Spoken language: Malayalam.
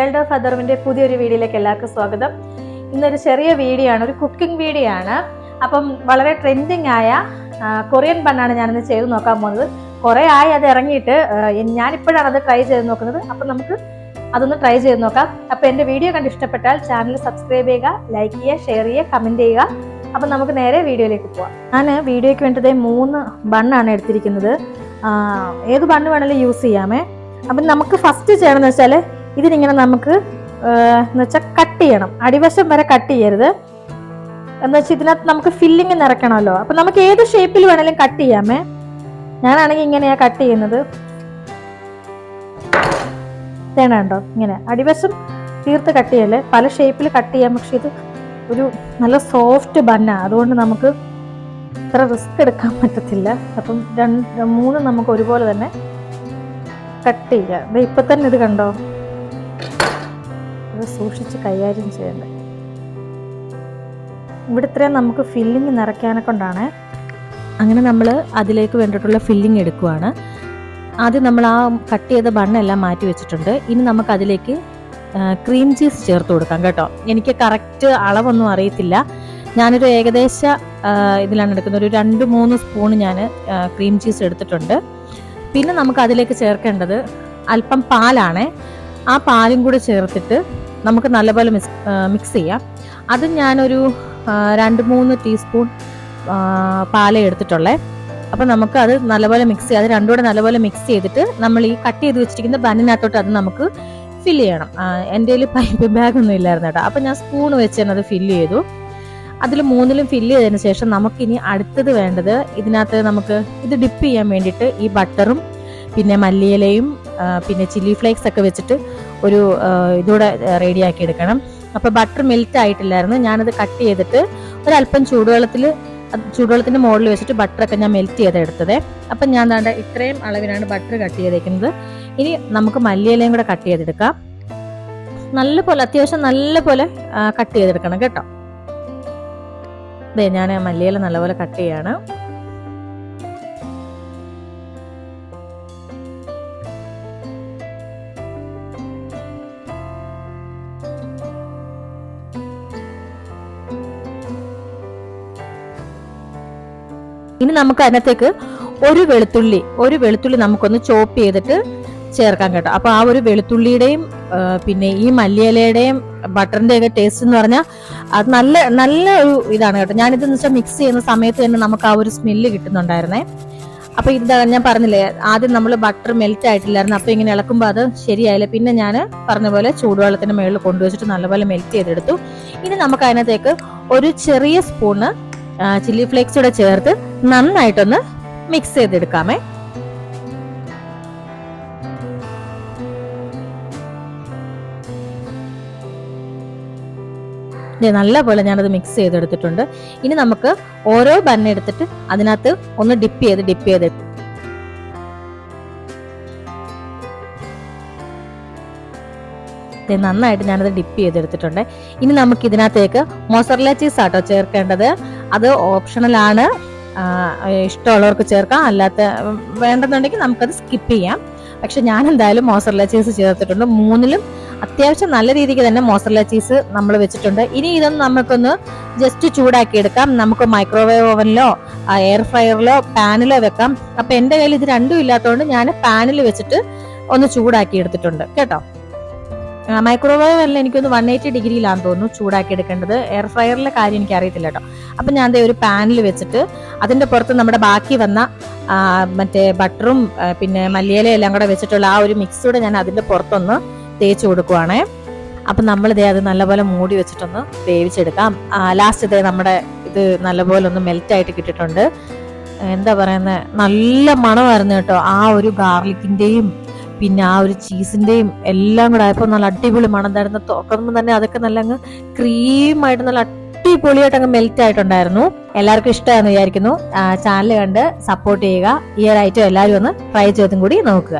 വേൾഡ് ഓഫ് അദർവിന്റെ പുതിയൊരു വീഡിയോയിലേക്ക് എല്ലാവർക്കും സ്വാഗതം. ഇന്നൊരു ചെറിയ വീഡിയോ ആണ് ഒരു കുക്കിംഗ് വീഡിയോ ആണ്. അപ്പം വളരെ ട്രെൻഡിങ് ആയ കൊറിയൻ ബണ്ണാണ് ഞാനിന്ന് ചെയ്ത് നോക്കാൻ പോകുന്നത്. കുറേ ആയി അത് ഇറങ്ങിയിട്ട് ഞാനിപ്പോഴാണ് അത് ട്രൈ ചെയ്ത് നോക്കുന്നത്. അപ്പം നമുക്ക് അതൊന്ന് ട്രൈ ചെയ്ത് നോക്കാം. അപ്പം എന്റെ വീഡിയോ കണ്ട് ഇഷ്ടപ്പെട്ടാൽ ചാനൽ സബ്സ്ക്രൈബ് ചെയ്യുക ലൈക്ക് ചെയ്യുക ഷെയർ ചെയ്യുക കമന്റ് ചെയ്യുക. അപ്പം നമുക്ക് നേരെ വീഡിയോയിലേക്ക് പോവാം. ഞാൻ വീഡിയോയ്ക്ക് വേണ്ടത് മൂന്ന് ബണ്ണാണ് എടുത്തിരിക്കുന്നത്. ഏത് ബണ്ണ് വേണമെങ്കിലും യൂസ് ചെയ്യാമേ. അപ്പം നമുക്ക് ഫസ്റ്റ് ചെയ്യണമെന്ന് വെച്ചാൽ ഇതിനിങ്ങനെ നമുക്ക് എന്ന് വെച്ചാൽ കട്ട് ചെയ്യണം. അടിവശം വരെ കട്ട് ചെയ്യരുത്. എന്ന് വെച്ചാൽ ഇതിനകത്ത് നമുക്ക് ഫില്ലിങ് നിറയ്ക്കണമല്ലോ. അപ്പം നമുക്ക് ഏത് ഷേപ്പിൽ വേണമെങ്കിലും കട്ട് ചെയ്യാമേ. ഞാനാണെങ്കിൽ ഇങ്ങനെയാ കട്ട് ചെയ്യുന്നത്. തേണുണ്ടോ ഇങ്ങനെ. അടിവശം തീർത്ത് കട്ട് ചെയ്യല്ലേ? പല ഷേപ്പിൽ കട്ട് ചെയ്യാം. പക്ഷെ ഇത് ഒരു നല്ല സോഫ്റ്റ് ബന്നാ അതുകൊണ്ട് നമുക്ക് ഇത്ര റിസ്ക് എടുക്കാൻ പറ്റത്തില്ല. അപ്പം രണ്ട് മൂന്ന് നമുക്ക് ഒരുപോലെ തന്നെ കട്ട് ചെയ്യാം. ഇപ്പൊ തന്നെ ഇത് കണ്ടോ? ഇത് സൂക്ഷിച്ച് കൈകാര്യം ചെയ്യേണ്ടത്. ഇവിടെ നമുക്ക് ഫില്ലിങ് നിറയ്ക്കാനെ കൊണ്ടാണ് അങ്ങനെ നമ്മൾ അതിലേക്ക് വേണ്ടിയിട്ടുള്ള ഫില്ലിങ് എടുക്കുവാണ്. ആദ്യം നമ്മൾ ആ കട്ട് ചെയ്ത ബണ്ണെല്ലാം മാറ്റി വെച്ചിട്ടുണ്ട്. ഇനി നമുക്ക് അതിലേക്ക് ക്രീം ചീസ് ചേർത്ത് കൊടുക്കാം കേട്ടോ. എനിക്ക് കറക്റ്റ് അളവൊന്നും അറിയത്തില്ല. ഞാനൊരു ഏകദേശ ഇതിലാണ് എടുക്കുന്നത്. ഒരു രണ്ട് മൂന്ന് സ്പൂൺ ഞാൻ ക്രീം ചീസ് എടുത്തിട്ടുണ്ട്. പിന്നെ നമുക്ക് അതിലേക്ക് ചേർക്കേണ്ടത് അല്പം പാലാണ്. ആ പാലും കൂടെ ചേർത്തിട്ട് നമുക്ക് നല്ലപോലെ മിക്സ് മിക്സ് ചെയ്യാം. അത് ഞാനൊരു രണ്ട് മൂന്ന് ടീസ്പൂൺ പാല എടുത്തിട്ടുള്ളത് എടുത്തിട്ടുള്ളേ. അപ്പം നമുക്ക് അത് നല്ലപോലെ മിക്സ് ചെയ്യാം. അത് രണ്ടുകൂടെ നല്ലപോലെ മിക്സ് ചെയ്തിട്ട് നമ്മൾ ഈ കട്ട് ചെയ്ത് വെച്ചിരിക്കുന്ന ബണ്ണിനകത്തോട്ട് അത് നമുക്ക് ഫില്ല് ചെയ്യണം. എന്റെ കയ്യിൽ പൈപ്പ് ബാഗൊന്നും ഇല്ലായിരുന്നു കേട്ടോ. അപ്പം ഞാൻ സ്പൂൺ വെച്ച് തന്നെ അത് ഫില്ല് ചെയ്തു. അതിൽ മൂന്നിലും ഫില്ല് ചെയ്തതിന് ശേഷം നമുക്കിനി അടുത്തത് വേണ്ടത് ഇതിനകത്ത് നമുക്ക് ഇത് ഡിപ്പ് ചെയ്യാൻ വേണ്ടിയിട്ട് ഈ ബട്ടറും പിന്നെ മല്ലിയിലയും പിന്നെ ചില്ലി ഫ്ലേക്സ് ഒക്കെ വെച്ചിട്ട് ഒരു ഇതൂടെ റെഡിയാക്കി എടുക്കണം. അപ്പോൾ ബട്ടർ മെൽറ്റ് ആയിട്ടില്ലായിരുന്നു. ഞാനത് കട്ട് ചെയ്തിട്ട് ഒരല്പം ചൂടുവെള്ളത്തിൽ ചൂടുവെള്ളത്തിന്റെ മുകളിൽ വെച്ചിട്ട് ബട്ടറൊക്കെ ഞാൻ മെൽറ്റ് ചെയ്ത് എടുത്തത്. അപ്പം ഞാൻ താണ്ട ഇത്രയും അളവിലാണ് ബട്ടർ കട്ട് ചെയ്തേക്കുന്നത്. ഇനി നമുക്ക് മല്ലിയിലയും കൂടെ കട്ട് ചെയ്തെടുക്കാം. നല്ല പോലെ അത്യാവശ്യം നല്ല പോലെ കട്ട് ചെയ്തെടുക്കണം കേട്ടോ. അതെ ഞാൻ മല്ലിയില നല്ലപോലെ കട്ട് ചെയ്യാണ്. ഇനി നമുക്ക് അതിനകത്തേക്ക് ഒരു വെളുത്തുള്ളി ഒരു വെളുത്തുള്ളി നമുക്കൊന്ന് ചോപ്പ് ചെയ്തിട്ട് ചേർക്കാൻ കേട്ടോ. അപ്പൊ ആ ഒരു വെളുത്തുള്ളിയുടെയും പിന്നെ ഈ മല്ലിയിലയുടെയും ബട്ടറിന്റെ ഒക്കെ ടേസ്റ്റ് എന്ന് പറഞ്ഞാൽ അത് നല്ല നല്ല ഒരു ഇതാണ് കേട്ടോ. ഞാനിതെന്ന് വെച്ചാൽ മിക്സ് ചെയ്യുന്ന സമയത്ത് തന്നെ നമുക്ക് ആ ഒരു സ്മെല്ല് കിട്ടുന്നുണ്ടായിരുന്നേ. അപ്പൊ ഇതാ ഞാൻ പറഞ്ഞില്ലേ ആദ്യം നമ്മൾ ബട്ടർ മെൽറ്റ് ആയിട്ടില്ലായിരുന്നു. അപ്പൊ ഇങ്ങനെ ഇളക്കുമ്പോൾ അത് ശരിയായില്ല. പിന്നെ ഞാൻ പറഞ്ഞ പോലെ ചൂടുവെള്ളത്തിന്റെ മുകളിൽ കൊണ്ടുവച്ചിട്ട് നല്ലപോലെ മെൽറ്റ് ചെയ്തെടുത്തു. ഇനി നമുക്ക് അതിനകത്തേക്ക് ഒരു ചെറിയ സ്പൂണ് ചില്ലി ഫ്ലേക്സ് കൂടെ ചേർത്ത് നന്നായിട്ടൊന്ന് മിക്സ് ചെയ്തെടുക്കാമേ. നല്ലപോലെ ഞാനത് മിക്സ് ചെയ്തെടുത്തിട്ടുണ്ട്. ഇനി നമുക്ക് ഓരോ ബൺ എടുത്തിട്ട് അതിനകത്ത് ഒന്ന് ഡിപ്പ് ചെയ്ത് ഡിപ്പ് ചെയ്ത് നന്നായിട്ട് ഞാനത് ഡിപ്പ് ചെയ്തെടുത്തിട്ടുണ്ട്. ഇനി നമുക്ക് ഇതിനകത്തേക്ക് മൊസറല ചീസ് ആട്ടോ ചേർക്കേണ്ടത്. അത് ഓപ്ഷണലാണ് ഇഷ്ടമുള്ളവർക്ക് ചേർക്കാം. അല്ലാത്ത വേണ്ടെന്നുണ്ടെങ്കിൽ നമുക്കത് സ്കിപ്പ് ചെയ്യാം. പക്ഷെ ഞാൻ എന്തായാലും മോസറില ചീസ് ചേർത്തിട്ടുണ്ട്. മൂന്നിലും അത്യാവശ്യം നല്ല രീതിക്ക് തന്നെ മോസറില ചീസ് നമ്മൾ വെച്ചിട്ടുണ്ട്. ഇനി ഇതൊന്ന് നമുക്കൊന്ന് ജസ്റ്റ് ചൂടാക്കി എടുക്കാം. നമുക്ക് മൈക്രോവേവ് ഓവനിലോ എയർ ഫ്രയറിലോ പാനിലോ വെക്കാം. അപ്പൊ എന്റെ കയ്യിൽ ഇത് രണ്ടും ഇല്ലാത്തതുകൊണ്ട് ഞാൻ പാനിൽ വെച്ചിട്ട് ഒന്ന് ചൂടാക്കി എടുത്തിട്ടുണ്ട്. കേട്ടോ? മൈക്രോവേവ് അല്ല എനിക്കൊന്ന് വൺ എയ്റ്റി ഡിഗ്രിയിലാണെന്ന് തോന്നുന്നു ചൂടാക്കി എടുക്കേണ്ടത്. എയർ ഫ്രയറിലെ കാര്യം എനിക്ക് അറിയത്തില്ല കേട്ടോ. അപ്പം ഞാൻ ഒരു പാനിൽ വെച്ചിട്ട് അതിന്റെ പുറത്ത് നമ്മുടെ ബാക്കി വന്ന മറ്റേ ബട്ടറും പിന്നെ മല്ലിയിലയും എല്ലാം കൂടെ വെച്ചിട്ടുള്ള ആ ഒരു മിക്സ് കൂടെ ഞാൻ അതിന്റെ പുറത്തൊന്ന് തേച്ച് കൊടുക്കുവാണേ. അപ്പം നമ്മൾ ദേ അത് നല്ലപോലെ മൂടി വെച്ചിട്ടൊന്ന് വേവിച്ചെടുക്കാം. ലാസ്റ്റ് ഇതേ നമ്മുടെ ഇത് നല്ലപോലെ ഒന്ന് മെൽറ്റ് ആയിട്ട് കിട്ടിയിട്ടുണ്ട്. എന്താ പറയുന്നത് നല്ല മണമായിരുന്നു കേട്ടോ ആ ഒരു ഗാർലിക്കിന്റെയും പിന്നെ ആ ഒരു ചീസിന്റെയും എല്ലാം കൂടെ ആയപ്പോൾ നല്ല അടിപൊളി മണം തരുന്ന തുറക്കുമ്പോൾ തന്നെ അതൊക്കെ നല്ല അങ്ങ് ക്രീമായിട്ട് നല്ല അടിപൊളിയായിട്ട് അങ്ങ് മെൽറ്റ് ആയിട്ടുണ്ടായിരുന്നു. എല്ലാവർക്കും ഇഷ്ടമാണെന്ന് വിചാരിക്കുന്നു. ചാനൽ കണ്ട് സപ്പോർട്ട് ചെയ്യുക. ഈ ഒരു ഐറ്റം എല്ലാവരും ഒന്ന് ട്രൈ ചെയ്തും കൂടി നോക്കുക.